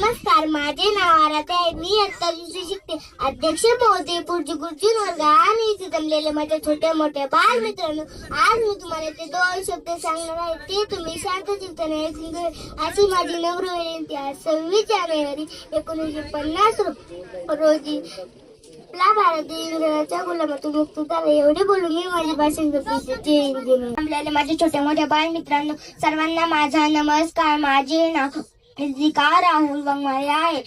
नमस्कार माझे नाव आराध्या आहे. मी आता दिवशी शिकते. अध्यक्ष महोदय पुढची गुरुजी वर्ग आणि इथे जमलेले माझे छोटे मोठे बाल मित्रांनो. आज मी तुम्हाला ते दोन शब्द सांगणार आहे. ते तुम्ही शांत चिंतने ऐकून घ्या. अशी माझी नम्र विनंती आज सव्वीस जानेवारी एकोणीसशे पन्नास रो- रोजी आपला भारत इंग्रजाच्या गुलामातून मुक्त झाला. एवढे बोलून मी माझ्या भाषण आपल्याला माझ्या छोट्या मोठ्या बाल मित्रांनो सर्वांना माझा नमस्कार. माझे नाव जी रिका राहुल वाघमारे आहे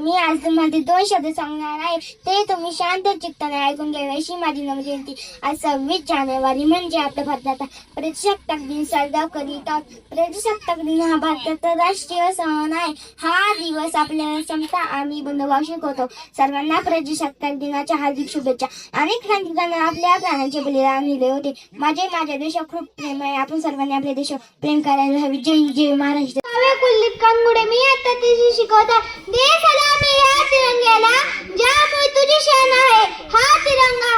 मी आज तुम्हाला दोन शब्द सांगणार आहे. ते तुम्ही शांत चित्ताने ऐकून घ्यावे अशी माझी नम्र आज सव्वीस जानेवारी म्हणजे आपल्या भारताचा प्रजासत्ताक दिन साजरा करीतात प्रजासत्ताक दिन हा भारताचा राष्ट्रीय सण आहे. हा दिवस आपल्याला समता आम्ही बंधुभाव शिकवतो सर्वांना प्रजासत्ताक दिनाच्या हार्दिक शुभेच्छा. अनेक क्रांतिकांना आपल्या प्राण्यांचे बलिदान दिले होते. माझे माझ्या देशात खूप प्रेम आहे. आपण सर्वांनी आपल्या देशावर प्रेम करायला हवी. जय जय महाराष्ट्र. कुलदीप कानगुडे. मी आता तिथे शिकवता दे सला या तिरंग्याला ज्यामुळे तुझी शान आहे हा तिरंगा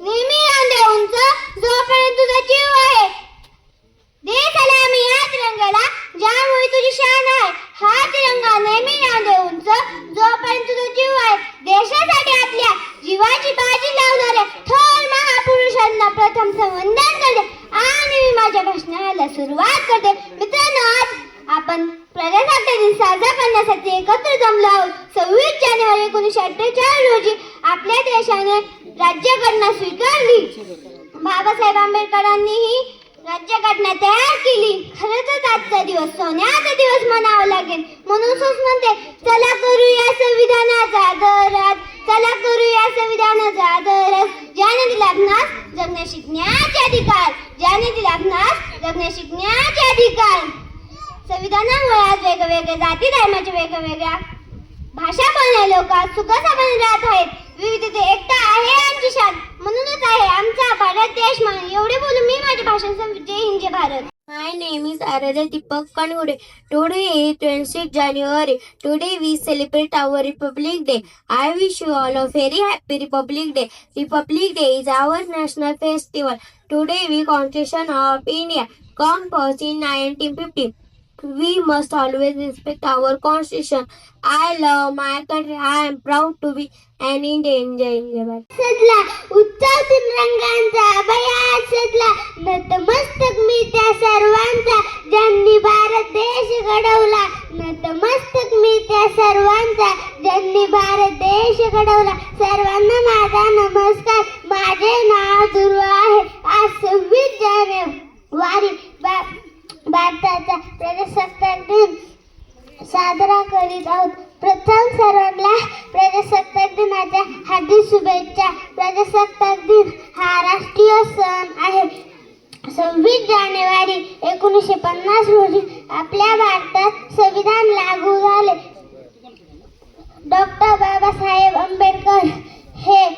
नेहमी रांदे उंच जोपर्यंत तुझा जीव आहे दे सलामी या तिरंगाला ज्यामुळे तुझी शान आहे हा तिरंगा नेहमी रांदे उंच जोपर्यंत तुझा जीव आहे देशासाठी आपल्या जीवाची बाजी लावणाऱ्या थोर महापुरुषांना प्रथम वंदन करते आणि मी माझ्या भाषणाला सुरुवात करते. मित्रांनो आज आपण प्रजासत्ताक दिन साजरा करण्यासाठी एकत्र जमलो आहोत. सव्वीस जानेवारी एकोणीसशे अठ्ठेचाळीस रोजी आपल्या देशाने राज्यघटना स्वीकारली. बाबासाहेब आंबेडकरांनीही राज्य घटना तयार केली. खरंच आजचा दिवस सोन्याचा दिवस म्हणावा लागेल. म्हणून सुस म्हणते चला करूया संविधानाचा आदरात चला करूया संविधानाचा आदरात ज्याने दिला आपणास जगण्या शिकण्याचे अधिकार ज्याने दिला आपणास जगण्या शिकण्याचे अधिकार. संविधानामुळे आज वेगवेगळ्या जाती धर्माच्या वेगवेगळ्या भाषा बोलणारे लोक आज सुखासमाधानी राहत आहेत. विविधते एकता आहे आमची शान. म्हणूनच आहे आमचा भारत देश म्हणून. एवढे बोलू मी माझे भाषण जय Hind Bharat. My name is Aaradhya Deepak Kangude today a twenty six January today we celebrate our republic day I wish you all a very happy republic day republic day is our national festival today we constitution of India compose in nineteen fifty We must always respect our constitution. I love my country. I am proud to be an Indian. जय हिंद, सजला उत्सव रंगांचा बयात सजला नतमस्तक मी त्या सर्वांचा ज्यांनी भारत देश घडवला नतमस्तक मी त्या सर्वांचा ज्यांनी भारत देश घडवला सर्वांना माझा नमस्कार माझे नाव दुर्वा आहे आज सव्वीस जानेवारी भारताचा प्रजासत्ताक दिन साजरा करीत आहोत. प्रथम सर्वांना प्रजासत्ताक दिनाच्या हार्दिक शुभेच्छा. प्रजासत्ताक दिन हा राष्ट्रीय सण आहे. सव्वीस जानेवारी एकोणीसशे पन्नास रोजी आपल्या भारतात संविधान लागू झाले. डॉक्टर बाबासाहेब आंबेडकर हे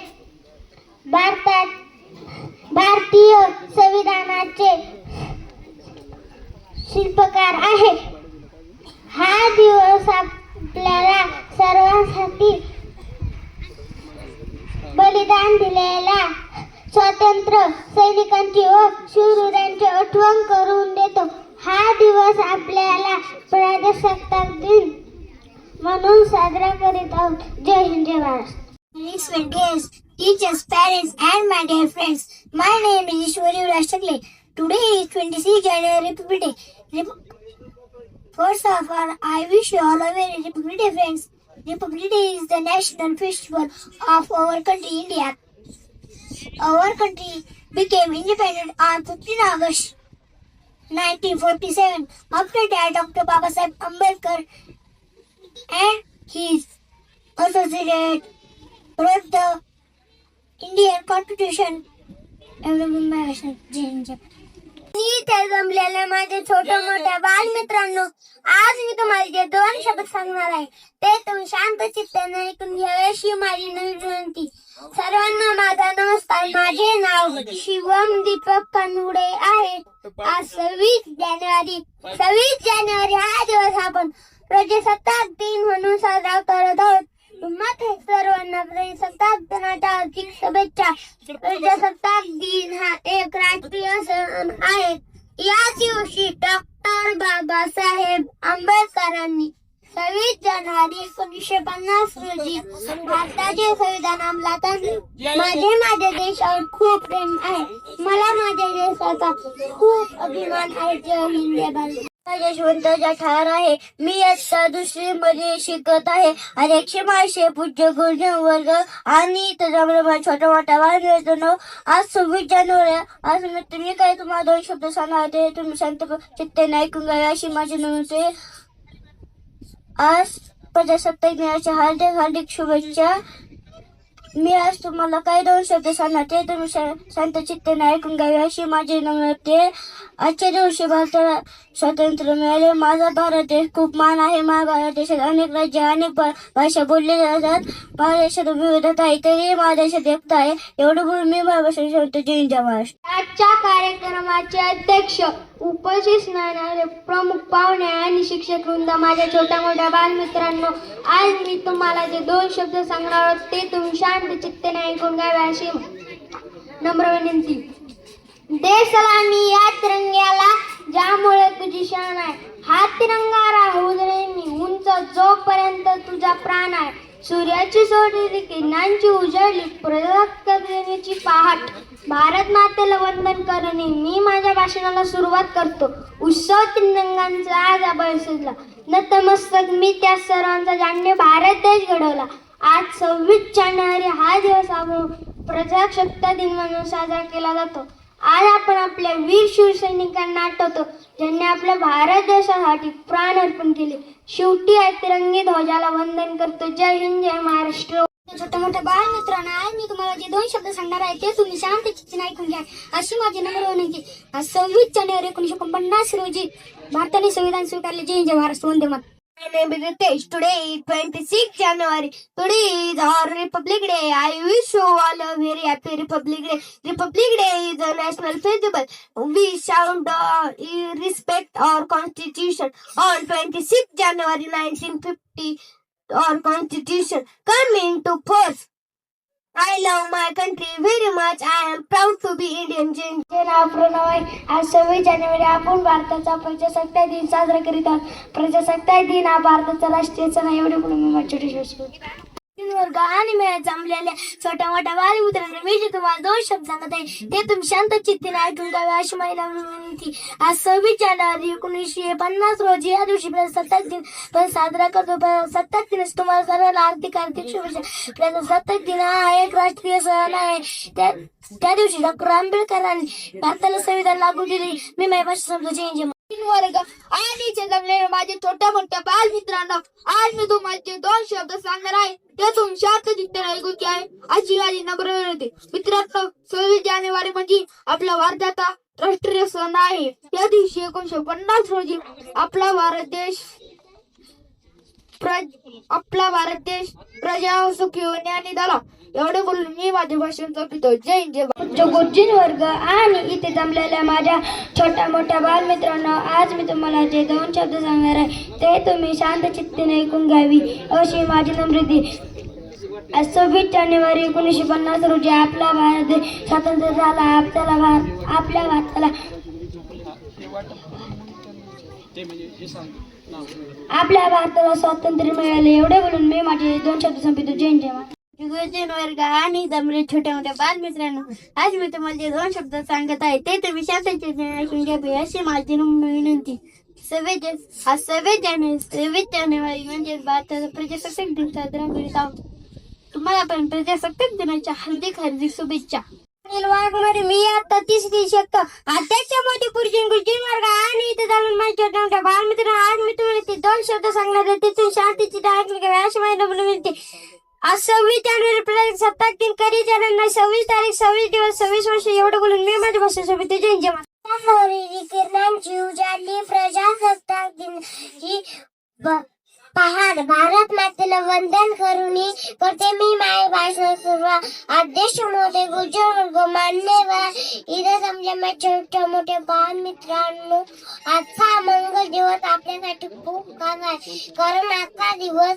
भारतात भारतीय संविधानाचे शिल्पकार आहे हा दिवस आपल्याला सर्वांसाठी बलिदान दिलेल्या स्वातंत्र्य सैनिकांची व शूरवीरांची आठवण करून देतो हा दिवस आपल्याला प्रजासत्ताक दिन म्हणून साजरा करीत आहोत जय हिंद जय Maharashtra Respect guests, teachers, parents, and my dear friends. My name is Ishwari Rashtakle. Today is 26 January Republic Day. Rep- First of all, I wish you all a very Republic Day, friends. Republic Day is the national festival of our country, India. Our country became independent on 15 August 1947 after that Dr. Babasaheb Ambedkar and his associate wrote the Indian Constitution. Everyone मी ते जमलेल्या माझ्या छोट्या मोठ्या बाल मित्रांनो आज मी तुम्हाला जे दोन शब्द सांगणार आहे ते तुम्ही शांत चित्ताने ऐकून घ्यावे अशी माझी नवी विनंती. सर्वांना माझा नमस्कार. माझे नाव शिवम दीपक कानुडे आहे. आज सव्वीस जानेवारी. सव्वीस जानेवारी हा दिवस आपण प्रजासत्ताक दिन म्हणून साजरा करत आहोत. तुम्हाला सर्वांना प्रजासत्ताक दिनाच्या हार्दिक शुभेच्छा प्रजासत्ताक दिन हा एक राष्ट्रीय सण आहे या दिवशी डॉक्टर बाबासाहेब आंबेडकरांनी सव्वीस जानेवारी एकोणीसशे पन्नास रोजी भारताचे संविधान अंमलात आणले. माझे माझ्या देशावर खूप प्रेम आहे. मला माझ्या देशाचा खूप अभिमान आहे. जय हिंद भारत. यशवंताचा ठार आहे. मी इयत्ता दुसरी मध्ये शिकत आहे. अध्यक्ष माशे पूज्य गुरुजन वर्ग आणि त्याच्यामुळे छोटा मोठा वाद मिळतो आज सव्वीस जानेवारी आज मी तुम्ही काय तुम्हाला दोन शब्द सांगा ते तुम्ही शांत चित्तेने ऐकून घ्यावे अशी माझी नव्हते आज प्रजासत्ताक दिनाच्या हार्दिक हार्दिक शुभेच्छा. मी आज तुम्हाला काही दोन शब्द सांगणार ते तुम्ही शा- शांत चित्तेने ऐकून घ्यावे अशी माझी नम्रते आजच्या दिवशी भारताला स्वातंत्र्य मिळाले. माझा भारत देश खूप मान आहे. माझ्या भारत देशात अनेक राज्य अनेक भाषा बोलली जातात. माझ्या देशात विविधता आहे तरी माझ्या देशात एकता आहे. एवढं बोलून मी माझ्या भाषा सांगतो जय महाराष्ट्र. आजच्या कार्यक्रमाचे अध्यक्ष उपस्थित प्रमुख पाहुणे आणि शिक्षक वृंद माझ्या छोट्या मोठ्या बालमित्रांनो आज मी तुम्हाला जे दोन शब्द सांगणार आहोत ते तुम्ही शांत चित्तेने ऐकून घ्यावे अशी नम्र विनंती. दे सलामी या तिरंग्याला ज्यामुळे तुझी शान आहे. हा तिरंगा राहू दे मी. उंच जोपर्यंत तुझा प्राण आहे सूर्याची सोडलेली किरणांची उजळली प्रजासत्ताक पहाट. भारत मातेला वंदन करणे मी माझ्या भाषणाला सुरुवात करतो. उत्सव तिरंगांचा आज आभाळ सजला नतमस्तक मी त्या सर्वांचा जाणणे भारत देश घडवला. आज सव्वीस जानेवारी हा दिवस आपण प्रजासत्ताक दिन म्हणून साजरा केला जातो. आज आपण आपल्या वीर शिवसैनिकांना आठवतो ज्यांनी आपल्या भारत देशासाठी प्राण अर्पण केले. शेवटी या तिरंगी ध्वजाला वंदन करतो. जय हिंद जय महाराष्ट्र. छोट्या मोठ्या बाळ मित्रांनो आज मी तुम्हाला जे दोन शब्द सांगणार आहे ते तुम्ही शांत चित्तीने ऐकून घ्या. अशी माझी नम्र विनंती आज सव्वीस जानेवारी एकोणीशे एकोणपन्नास रोजी भारताने संविधान स्वीकारले. जय हिंद जय Maharashtra. Vande Mataram. My name is Ritesh. Today is 26 January. Today is our Republic Day. I wish you all a very happy Republic Day. Republic Day is a national festival. We shall uh, respect our constitution. On 26 January 1950, our constitution come into force. I love my country very much. I am proud to be Indian. जय नाव प्रणव आहे आज सव्वीस जानेवारी आपण भारताचा प्रजासत्ताक दिन साजरा करीत आहोत प्रजासत्ताक दिन हा भारताचा राष्ट्रीय सण आहे एवढे म्हणून मी माझ्या छोटे वर्ग आणि मेळ्यात जमलेल्या छोट्या मोठ्या बालमित्रांना मी जे तुम्हाला दोन शब्द सांगत आहे ते तुम्ही शांत चित्तीने ऐकून घ्यावे अशी महिला विनंती. आज सव्वीस जानेवारी एकोणीसशे पन्नास रोजी या दिवशी प्रजासत्ताक दिन पण साजरा करतो प्रजासत्ताक दिनास तुम्हाला सर्वांना आर्थिक आर्थिक शुभेच्छा. प्रजासत्ताक दिन हा एक राष्ट्रीय सण आहे. त्या त्या दिवशी डॉक्टर आंबेडकरांनी भारताला संविधान लागू दिले मी माझ्या भाषा समजू चेंज तीन वर्ग आणि माझे छोट्या मोठ्या बाल मित्रांनो आज मी तुम्हाला दोन शब्द सांगणार आहे. ते तुम्ही शांत चित्ताने ऐकून आहे. अशी माझी नम्र विनंती मित्रांनो सव्वीस जानेवारी म्हणजे आपला भारताचा राष्ट्रीय सण आहे. त्या दिवशी एकोणीशे पन्नास रोजी आपला भारत देश आपला भारत देश प्रजा सुखी होणे आणि झाला. एवढे बोलून मी माझे भाषण संपतो जय जय भारत. जो गुरुजीन वर्ग आणि इथे जमलेल्या माझ्या छोट्या मोठ्या बालमित्रांनो आज मी तुम्हाला जे दोन शब्द सांगणार आहे ते तुम्ही शांत चित्तीने ऐकून घ्यावी अशी माझी नम्रती आज सव्वीस जानेवारी एकोणीसशे पन्नास रोजी आपला भारत देश स्वातंत्र्य झाला. आपल्याला भार आपल्या भारताला आपल्या भारताला स्वातंत्र्य मिळाले. एवढे बोलून मी माझे दोन शब्द संपितो जैन जेव्हा गुरुजन वर्ग आणि जमले छोट्या मोठ्या बाल मित्रांनो आज मी तुम्हाला जे दोन शब्द सांगत आहे ते तुम्ही शांततेने घ्यावे अशी माझी विनंती सव्वीस आज सव्वीस जानेवारी सव्वीस जानेवारी म्हणजे भारताचा प्रजासत्ताक दिन साजरा करीत आहोत. तुम्हाला पण प्रजासत्ताक दिनाच्या हार्दिक हार्दिक शुभेच्छा. वाघमारे मी आता तिसरी शकतो. अध्यक्ष मोठी गुरुजीन गुरुजीन वर्ग आणि इथे जाणून माझ्या छोट्या मोठ्या बाल मित्र आज मी तुम्हाला ते दोन शब्द सांगणार आहे. तिथून शांतीची घ्यावे अशी नम्र विनंती आज सव्वीस जानेवारी प्रजासत्ताक दिन कधी जाणार सव्वीस तारीख सव्वीस दिवस सव्वीस वर्ष एवढं बोलून मी माझ्या भाषेसोबत जय जमा किरणांची उजाडली प्रजासत्ताक दिन. ही पहाड भारत मातेला वंदन करून करते. मी माय भाषण सुरुवात अध्यक्ष मोठे गुजर वर्ग मान्यवर इथं समजा माझ्या छोट्या मोठ्या बाल मित्रांनो आजचा मंगल दिवस आपल्यासाठी खूप खास आहे. कारण आजचा दिवस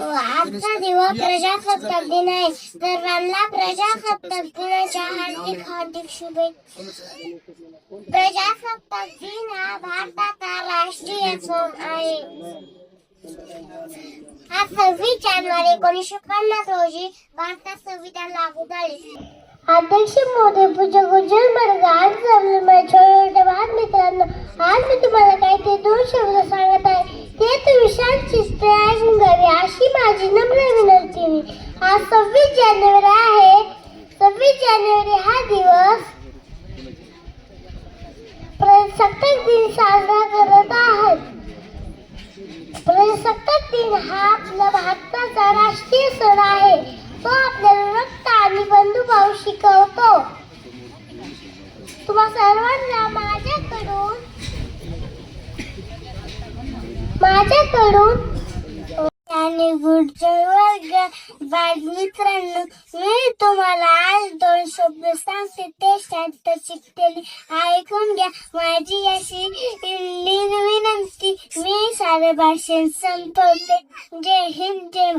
आजचा दिवस प्रजासत्ताक दिन आहे सर्वांना प्रजासत्ताक दिनाच्या हार्दिक हार्दिक शुभेच्छा. प्रजासत्ताक दिन हा भारताचा राष्ट्रीय सण आहे. आज सव्वीस जानेवारी एकोणीसशे पन्नास रोजी भारतात संविधान लागू झाले. अध्यक्ष मोदी पूजा गुजर वर्ग आज जमले माझ्या छोट्या लहान मित्रांनो आज मी तुम्हाला काही ते दोन शब्द सांगत आहे. ते तुम्ही शांत शिस्ते ऐकून घ्यावे अशी माझी नम्र विनंती आहे. आज सव्वीस जानेवारी आहे. सव्वीस जानेवारी हा दिवस प्रजासत्ताक दिन साजरा करत आहात. प्रजासत्ताक दिन हा आपला भारताचा राष्ट्रीय सण आहे तो आपल्याला रक्त आणि बंधुभाव शिकवतो तुम्हा सर्वांना माझ्याकडून माझ्याकडून आणि गुडच्या वर्ग मित्रांनो मी तुम्हाला आज दोन शब्द सांगते. ते शांत शिकतेली. ऐकून घ्या. माझी अशी विनंती. मी सारे भाषण संपवते. जय हिंद जय